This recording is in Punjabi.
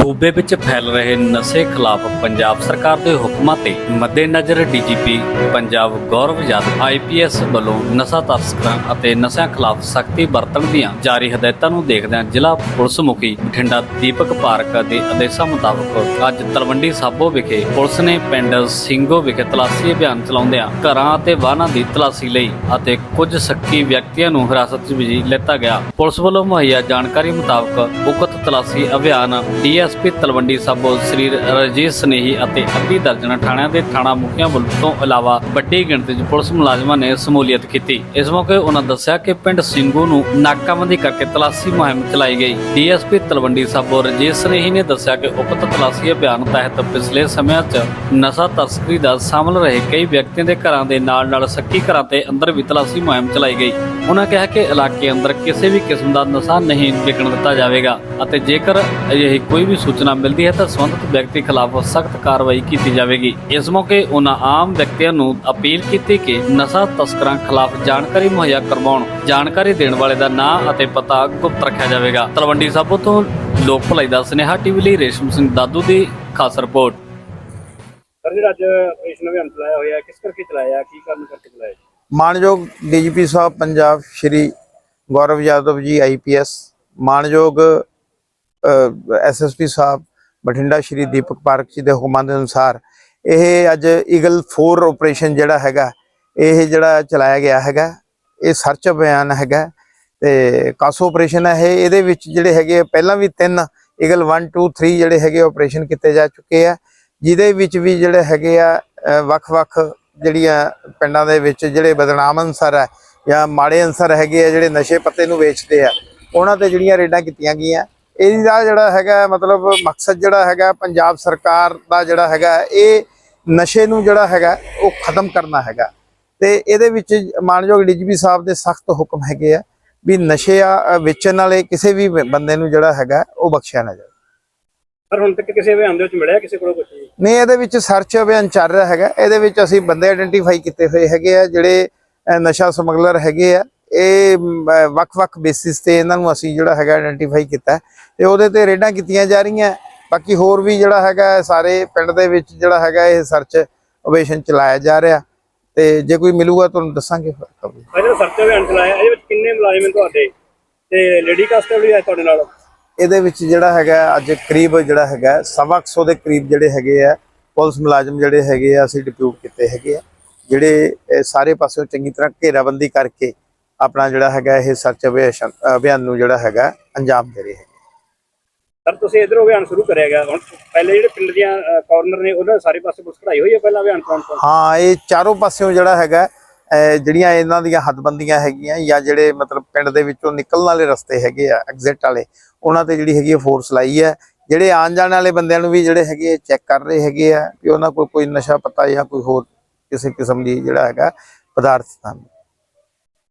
ਸੂਬੇ ਵਿੱਚ ਫੈਲ ਰਹੇ ਨਸ਼ੇ ਖਿਲਾਫ ਪੰਜਾਬ ਸਰਕਾਰ ਦੇ ਹੁਕਮਾਂ ਤੇ ਮੱਦੇਨਜ਼ਰ ਡੀਜੀਪੀ ਪੰਜਾਬ ਗੌਰਵ ਯਾਦਵ ਆਈਪੀਐਸ ਵੱਲੋਂ ਨਸ਼ਾ ਤਸਕਰਾਂ ਅਤੇ ਨਸ਼ਿਆਂ ਖਿਲਾਫ ਸਖਤੀ ਵਰਤਣ ਦੀਆਂ ਜਾਰੀ ਹਦਾਇਤਾਂ ਨੂੰ ਦੇਖਦਿਆਂ ਜ਼ਿਲ੍ਹਾ ਪੁਲਿਸ ਮੁਖੀ ਬਠਿੰਡਾ ਦੀਪਕ ਪਾਰਕ ਦੇ ਆਦੇਸ਼ਾਂ ਮੁਤਾਬਕ ਅੱਜ ਤਲਵੰਡੀ ਸਾਬੋ ਵਿਖੇ ਪੁਲਿਸ ਨੇ ਪਿੰਡ ਸਿੰਘੋ ਵਿਖੇ ਤਲਾਸ਼ੀ ਅਭਿਆਨ ਚਲਾਉਂਦਿਆਂ ਘਰਾਂ ਅਤੇ ਵਾਹਨਾਂ ਦੀ ਤਲਾਸ਼ੀ ਲਈ ਅਤੇ ਕੁਝ ਸ਼ੱਕੀ ਵਿਅਕਤੀਆਂ ਨੂੰ ਹਿਰਾਸਤ ਵਿੱਚ ਵੀ ਲਿੱਤਾ ਗਿਆ। ਪੁਲਿਸ ਵੱਲੋਂ ਮੁਹੱਈਆ ਜਾਣਕਾਰੀ ਮੁਤਾਬਕ ਉਕਤ ਤਲਾਸ਼ੀ ਅਭਿਆਨ ਡੀਐਸਪੀ ਤਲਵੰਡੀ ਸਾਬੋ, ਸ੍ਰੀ ਰਜੇਸ਼ ਸਨੇਹੀ ਅਤੇ ਅੱਧੀ ਦਰਜਨ ਥਾਣਿਆਂ ਦੇ ਥਾਣਾ ਮੁਖੀਆਂ ਤੋਂ ਇਲਾਵਾ ਵੱਡੀ ਗਿਣਤੀ 'ਚ ਪੁਲਿਸ ਮੁਲਾਜ਼ਮਾਂ ਨੇ ਸਮੂਲੀਅਤ ਕੀਤੀ। ਇਸ ਮੌਕੇ ਉਹਨਾਂ ਦੱਸਿਆ ਕਿ ਪਿੰਡ ਸਿੰਘੂ ਨੂੰ ਨਾਕਾਬੰਦੀ ਕਰਕੇ ਤਲਾਸ਼ੀ ਮੁਹਿੰਮ ਚਲਾਈ ਗਈ। ਡੀਐਸਪੀ ਤਲਵੰਡੀ ਸਾਬੋ ਰਜੇਸ਼ ਸਨੇਹੀ ਨੇ ਦੱਸਿਆ ਕਿ ਉਕਤ ਤਲਾਸ਼ੀ ਅਭਿਆਨ ਤਹਿਤ ਪਿਛਲੇ ਸਮਿਆਂ 'ਚ ਨਸ਼ਾ ਤਸਕਰੀ ਦਾ ਸ਼ਾਮਲ ਰਹੇ ਕਈ ਵਿਅਕਤੀਆਂ ਦੇ ਘਰਾਂ ਦੇ ਨਾਲ ਨਾਲ ਸੱਕੀ ਘਰਾਂ ਤੇ ਅੰਦਰ ਵੀ ਤਲਾਸ਼ੀ ਮੁਹਿੰਮ ਚਲਾਈ ਗਈ। ਉਹਨਾਂ ਕਿਹਾ ਕਿ ਇਲਾਕੇ ਅੰਦਰ ਕਿਸੇ ਵੀ ਕਿਸਮ ਦਾ ਨਸ਼ਾ ਨਹੀਂ ਵਿਕਣ ਦਿੱਤਾ ਜਾਵੇਗਾ ਅਤੇ ਜੇਕਰ ਅਜਿਹੀ ਕੋਈ ਵੀ ਸੂਚਨਾ ਮਿਲਦੀ ਹੈ ਤਾਂ ਸੰਬੰਧਿਤ ਵਿਅਕਤੀ ਖਿਲਾਫ ਸਖਤ ਕਾਰਵਾਈ ਕੀਤੀ ਜਾਵੇਗੀ। ਇਸ ਮੌਕੇ ਉਹਨਾਂ ਆਮ ਵਿਅਕਤੀਆਂ ਨੂੰ ਅਪੀਲ ਕੀਤੀ ਕਿ ਨਸ਼ਾ ਤਸਕਰਾਂ ਖਿਲਾਫ ਜਾਣਕਾਰੀ ਮੁਹੱਈਆ ਕਰਵਾਉਣ ਜਾਣਕਾਰੀ ਦੇਣ ਵਾਲੇ ਦਾ ਨਾਂ ਅਤੇ ਪਤਾ ਗੁਪਤ ਰੱਖਿਆ ਜਾਵੇਗਾ। ਤਲਵੰਡੀ ਸਾਬੋ ਤੋਂ ਲੋਕ ਭਲਾਈ ਦਾ ਸੁਨੇਹਾ ਟੀਵੀ ਲਈ ਰੇਸ਼ਮ ਸਿੰਘ ਦਾਦੂ ਦੀ ਖਾਸ ਰਿਪੋਰਟ। ਸਰ ਜਿਹੜਾ ਅੱਜ ਆਪਰੇਸ਼ਨ ਅਭਿਆਨ ਚਲਾਇਆ ਹੋਇਆ ਕਿਸ ਕਰਕੇ ਚਲਾਇਆ ਕੀ ਕਾਰਨ ਕਰਕੇ ਚਲਾਇਆ ਜੀ? ਮਾਨਯੋਗ ਡੀਜੀਪੀ ਸਾਹਿਬ ਪੰਜਾਬ ਸ਼੍ਰੀ ਗੌਰਵ ਯਾਦਵ ਜੀ ਆਈਪੀਐਸ ਮਾਨਯੋਗ ਐਸਐਸਪੀ ਸਾਹਿਬ ਬਠਿੰਡਾ ਸ਼੍ਰੀ ਦੀਪਕ ਪਾਰਕ ਜੀ ਦੇ ਹੁਕਮਾਂ ਦੇ ਅਨੁਸਾਰ ਇਹ ਅੱਜ ਈਗਲ 4 ਆਪਰੇਸ਼ਨ ਜਿਹੜਾ ਹੈਗਾ ਇਹ ਜਿਹੜਾ ਚਲਾਇਆ ਗਿਆ ਹੈਗਾ ਇਹ ਸਰਚ ਅਭਿਆਨ ਹੈਗਾ ਤੇ ਕਾਸੋ ਆਪਰੇਸ਼ਨ ਹੈ ਇਹ ਇਹਦੇ ਵਿੱਚ ਜਿਹੜੇ ਹੈਗੇ ਆ, ਪਹਿਲਾਂ ਵੀ ਤਿੰਨ ਈਗਲ 1 2 3 ਜਿਹੜੇ ਹੈਗੇ ਆਪਰੇਸ਼ਨ ਕੀਤੇ ਜਾ ਚੁੱਕੇ ਆ ਜਿਹਦੇ ਵਿੱਚ ਵੀ ਜਿਹੜੇ ਹੈਗੇ ਆ ਵੱਖ-ਵੱਖ ਜਿਹੜੀਆਂ ਪਿੰਡਾਂ ਦੇ ਵਿੱਚ ਜਿਹੜੇ ਬਦਨਾਮ ਅਨਸਰ ਹੈ ਜਾਂ ਮਾੜੇ ਅਨਸਰ ਹੈਗੇ ਆ ਜਿਹੜੇ ਨਸ਼ੇ ਪੱਤੇ ਨੂੰ ਵੇਚਦੇ ਆ ਉਹਨਾਂ ਤੇ ਜਿਹੜੀਆਂ ਰੇਡਾਂ ਕੀਤੀਆਂ ਗਈਆਂ ਇਹਦਾ ਜਿਹੜਾ ਹੈਗਾ ਮਤਲਬ ਮਕਸਦ ਜਿਹੜਾ ਹੈਗਾ ਪੰਜਾਬ ਸਰਕਾਰ ਦਾ ਜਿਹੜਾ ਹੈਗਾ ਇਹ ਨਸ਼ੇ ਨੂੰ ਜਿਹੜਾ ਹੈਗਾ ਉਹ ਖਤਮ ਕਰਨਾ ਹੈਗਾ ਤੇ ਇਹਦੇ ਵਿੱਚ ਮਾਨਯੋਗ ਡੀਜੀਪੀ ਸਾਹਿਬ ਦੇ ਸਖਤ ਹੁਕਮ ਹੈਗੇ ਆ ਵੀ ਨਸ਼ੇ ਆ ਵੇਚਣ ਵਾਲੇ ਕਿਸੇ ਵੀ ਬੰਦੇ ਨੂੰ ਜਿਹੜਾ ਹੈਗਾ ਉਹ ਬਖਸ਼ਿਆ ਨਾ ਜਾਵੇ। ਸਰ ਹੁਣ ਤੱਕ ਕਿਸੇ ਅਭਿਆਨ ਦੇ ਵਿੱਚ ਮਿਲਿਆ ਕਿਸੇ ਕੋਲੋਂ ਕੁਝ ਨਹੀਂ ਇਹਦੇ ਵਿੱਚ ਸਰਚ ਅਭਿਆਨ ਚੱਲ ਰਿਹਾ ਹੈਗਾ। ਇਹਦੇ ਵਿੱਚ ਅਸੀਂ ਬੰਦੇ ਆਇਡੈਂਟੀਫਾਈ ਕੀਤੇ ਹੋਏ ਹੈਗੇ ਆ ਜਿਹੜੇ ਨਸ਼ਾ ਸਮਗਲਰ ਹੈਗੇ ਆ। ਇਹ ਵੱਖ-ਵੱਖ ਬੇਸਿਸ ਤੇ ਇਹਨਾਂ ਨੂੰ ਅਸੀਂ ਜਿਹੜਾ ਹੈਗਾ ਆਇਡੈਂਟੀਫਾਈ ਕੀਤਾ ਤੇ ਉਹਦੇ ਤੇ ਰੇਡਾਂ ਕੀਤੀਆਂ ਜਾ ਰਹੀਆਂ ਬਾਕੀ ਹੋਰ ਵੀ ਜਿਹੜਾ ਹੈਗਾ ਸਾਰੇ ਪਿੰਡ ਦੇ ਵਿੱਚ ਜਿਹੜਾ ਹੈਗਾ ਇਹ ਸਰਚ ਆਪਰੇਸ਼ਨ ਚਲਾਇਆ ਜਾ ਰਿਹਾ ਤੇ ਜੇ ਕੋਈ ਮਿਲੂਗਾ ਤੁਹਾਨੂੰ ਦੱਸਾਂਗੇ ਫਿਰ। ਸਰਚ ਅਭਿਆਨ ਚਲਾਇਆ ਇਹਦੇ ਵਿੱਚ ਕਿੰਨੇ ਮੁਲਾਜ਼ਮ ਨੇ ਤੁਹਾਡੇ? ਤੇ ਲੇਡੀ ਕਾਂਸਟੇਬਲ ਵੀ ਹੈ ਤੁਹਾਡੇ ਨਾਲ? ਇਹਦੇ ਵਿੱਚ ਜਿਹੜਾ ਹੈਗਾ ਅੱਜ ਕਰੀਬ ਜਿਹੜਾ ਹੈਗਾ ਸਵਾ ਕੁ ਸੌ ਦੇ ਕਰੀਬ ਜਿਹੜੇ ਹੈਗੇ ਆ ਪੁਲਿਸ ਮੁਲਾਜ਼ਮ ਜਿਹੜੇ ਹੈਗੇ ਆ ਅਸੀਂ ਡਿਪਿਊਟ ਕੀਤੇ ਹੈਗੇ ਆ ਜਿਹੜੇ ਸਾਰੇ ਪਾਸਿਓਂ ਚੰਗੀ ਤਰ੍ਹਾਂ ਘੇਰਾਬੰਦੀ ਕਰਕੇ ਆਪਣਾ ਜਿਹੜਾ ਹੈਗਾ ਇਹ ਸਰਚ ਅਭਿਆਨ ਨੂੰ ਜਿਹੜਾ ਹੈਗਾ ਅੰਜਾਮ ਦੇ ਰਹੇ ਹੈ ਸਰ ਤੁਸੀਂ ਇਧਰੋਂ ਅਭਿਆਨ ਸ਼ੁਰੂ ਕਰਿਆ ਗਿਆ। ਹੁਣ ਪਹਿਲੇ ਜਿਹੜੇ ਪਿੰਡ ਦੀਆਂ ਕਾਰਨਰ ਨੇ ਉਹਨਾਂ ਸਾਰੇ ਪਾਸੇ ਪੁਲਿਸ ਕਢਾਈ ਹੋਈ ਹੈ ਪਹਿਲਾਂ ਅਭਿਆਨ ਚਲਾਉਣ ਤੋਂ ਹਾਂ ਇਹ ਚਾਰੋਂ ਪਾਸਿਓਂ ਜਿਹੜਾ ਹੈਗਾ ਜਿਹੜੀਆਂ ਇਹਨਾਂ ਦੀਆਂ ਹੱਦਬੰਦੀਆਂ ਹੈਗੀਆਂ ਜਾਂ ਜਿਹੜੇ ਮਤਲਬ ਪਿੰਡ ਦੇ ਵਿੱਚੋਂ ਨਿਕਲਣ ਵਾਲੇ ਰਸਤੇ ਹੈਗੇ ਆ ਐਗਜ਼ਿਟ ਵਾਲੇ ਉਹਨਾਂ ਤੇ ਜਿਹੜੀ ਹੈਗੀ ਫੋਰਸ ਲਾਈ ਹੈ। ਜਿਹੜੇ ਆਉਣ ਜਾਣ ਵਾਲੇ ਬੰਦਿਆਂ ਨੂੰ ਵੀ ਜਿਹੜੇ ਹੈਗੇ ਚੈੱਕ ਕਰ ਰਹੇ ਹੈਗੇ ਆ ਕਿ ਉਹਨਾਂ ਕੋਲ ਕੋਈ ਨਸ਼ਾ ਪਤਾ ਜਾਂ ਕੋਈ ਹੋਰ ਕਿਸੇ ਕਿਸਮ ਦੀ ਜਿਹੜਾ ਹੈਗਾ ਪਦਾਰਥ ਤਾਂ ਨਹੀਂ।